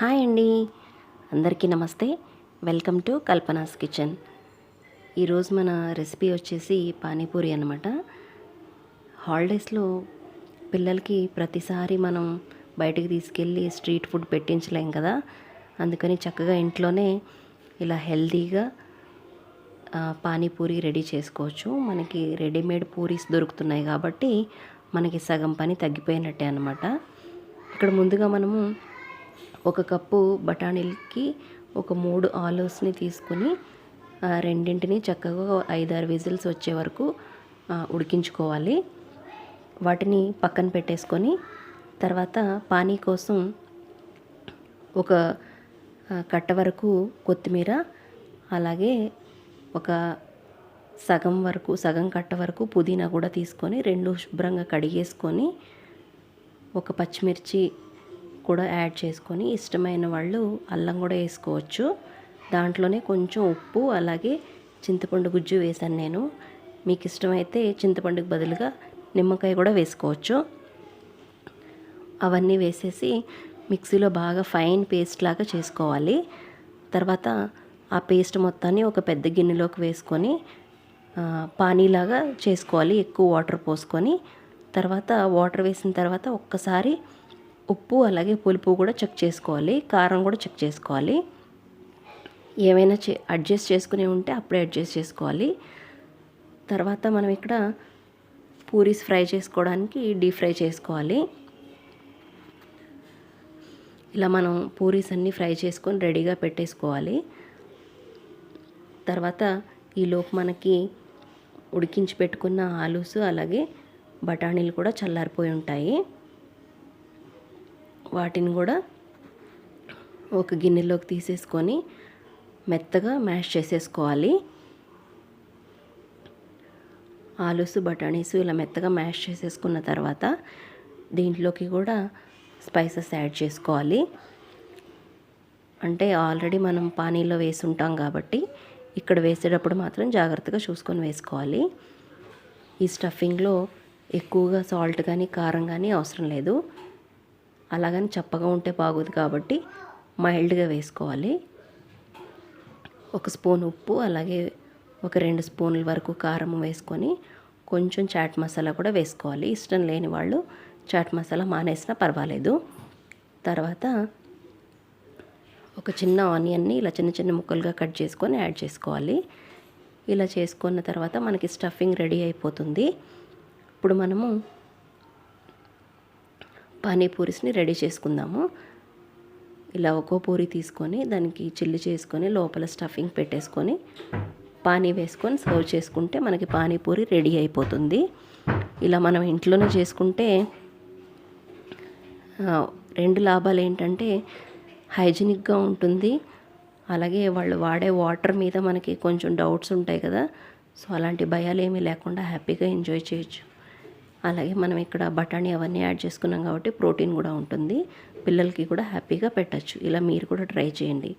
Hi అండి. అందరికీ నమస్తే. Welcome to Kalpana's kitchen. ఈరోజు మన రెసిపీ వచ్చేసి పానీపూరి అనమాట హాలిడేస్లో పిల్లలకి ప్రతిసారి మనం బయటకు తీసుకెళ్ళి స్ట్రీట్ ఫుడ్ పెట్టించలేం కదా. అందుకని చక్కగా ఇంట్లోనే ఇలా హెల్తీగా పానీపూరి రెడీ చేసుకోవచ్చు. మనకి రెడీమేడ్ పూరీస్ దొరుకుతున్నాయి కాబట్టి మనకి సగం పని తగ్గిపోయినట్టే అనమాట ఇక్కడ ముందుగా మనము ఒక కప్పు బఠానీలకి ఒక మూడు ఆలూస్ని తీసుకుని రెండింటిని చక్కగా ఐదారు విజిల్స్ వచ్చే వరకు ఉడికించుకోవాలి. వాటిని పక్కన పెట్టేసుకొని తర్వాత పానీ కోసం ఒక కట్ట వరకు కొత్తిమీర అలాగే ఒక సగం వరకు సగం కట్ట వరకు పుదీనా కూడా తీసుకొని రెండు శుభ్రంగా కడిగేసుకొని ఒక పచ్చిమిర్చి కూడా యాడ్ చేసుకొని ఇష్టమైన వాళ్ళు అల్లం కూడా వేసుకోవచ్చు. దాంట్లోనే కొంచెం ఉప్పు అలాగే చింతపండు గుజ్జు వేసాను నేను. మీకు ఇష్టమైతే చింతపండుకు బదులుగా నిమ్మకాయ కూడా వేసుకోవచ్చు. అవన్నీ వేసేసి మిక్సీలో బాగా ఫైన్ పేస్ట్ లాగా చేసుకోవాలి. తర్వాత ఆ పేస్ట్ మొత్తాన్ని ఒక పెద్ద గిన్నెలోకి వేసుకొని పానీలాగా చేసుకోవాలి. ఎక్కువ వాటర్ పోసుకొని. తర్వాత వాటర్ వేసిన తర్వాత ఒక్కసారి ఉప్పు అలాగే పులుపు కూడా చెక్ చేసుకోవాలి కారం కూడా చెక్ చేసుకోవాలి. ఏమైనా చే అడ్జస్ట్ చేసుకుని ఉంటే అప్పుడే అడ్జస్ట్ చేసుకోవాలి. తర్వాత మనం ఇక్కడ పూరీస్ ఫ్రై చేసుకోవడానికి డీప్ ఫ్రై చేసుకోవాలి. ఇలా మనం పూరీస్ అన్నీ ఫ్రై చేసుకొని రెడీగా పెట్టేసుకోవాలి. తర్వాత ఈలోపు మనకి ఉడికించి పెట్టుకున్న ఆలూస్ అలాగే బఠానీలు కూడా చల్లారిపోయి ఉంటాయి. వాటిని కూడా ఒక గిన్నెలోకి తీసేసుకొని మెత్తగా మ్యాష్ చేసేసుకోవాలి. ఆలుసు బఠానీస్ ఇలా మెత్తగా మ్యాష్ చేసేసుకున్న తర్వాత దీంట్లోకి కూడా స్పైసెస్ యాడ్ చేసుకోవాలి. అంటే ఆల్రెడీ మనం పానీలో వేసి ఉంటాం కాబట్టి ఇక్కడ వేసేటప్పుడు మాత్రం జాగ్రత్తగా చూసుకొని వేసుకోవాలి. ఈ స్టఫింగ్లో ఎక్కువగా సాల్ట్ కానీ కారం కానీ అవసరం లేదు. అలాగని చప్పగా ఉంటే బాగోదు కాబట్టి మైల్డ్గా వేసుకోవాలి. ఒక స్పూన్ ఉప్పు అలాగే ఒక రెండు స్పూన్ల వరకు కారం వేసుకొని కొంచెం చాట్ మసాలా కూడా వేసుకోవాలి. ఇష్టం లేని వాళ్ళు చాట్ మసాలా మానేసినా పర్వాలేదు. తర్వాత ఒక చిన్న ఆనియన్ని ఇలా చిన్న చిన్న ముక్కలుగా కట్ చేసుకొని యాడ్ చేసుకోవాలి. ఇలా చేసుకున్న తర్వాత మనకి స్టఫింగ్ రెడీ అయిపోతుంది. ఇప్పుడు మనము పానీపూరిస్ని రెడీ చేసుకుందాము. ఇలా ఒక్కో పూరి తీసుకొని దానికి చిల్లి చేసుకొని లోపల స్టఫింగ్ పెట్టేసుకొని పానీ వేసుకొని సర్వ్ చేసుకుంటే మనకి పానీపూరి రెడీ అయిపోతుంది. ఇలా మనం ఇంట్లోనే చేసుకుంటే రెండు లాభాలు ఏంటంటే హైజీనిక్గా ఉంటుంది. అలాగే వాళ్ళు వాడే వాటర్ మీద మనకి కొంచెం డౌట్స్ ఉంటాయి కదా. సో అలాంటి భయాలు ఏమీ లేకుండా హ్యాపీగా ఎంజాయ్ చేయొచ్చు. అలాగే మనం ఇక్కడ బఠానీ అవన్నీ యాడ్ చేసుకున్నాం కాబట్టి ప్రోటీన్ కూడా ఉంటుంది. పిల్లలకి కూడా హ్యాపీగా పెట్టచ్చు. ఇలా మీరు కూడా ట్రై చేయండి.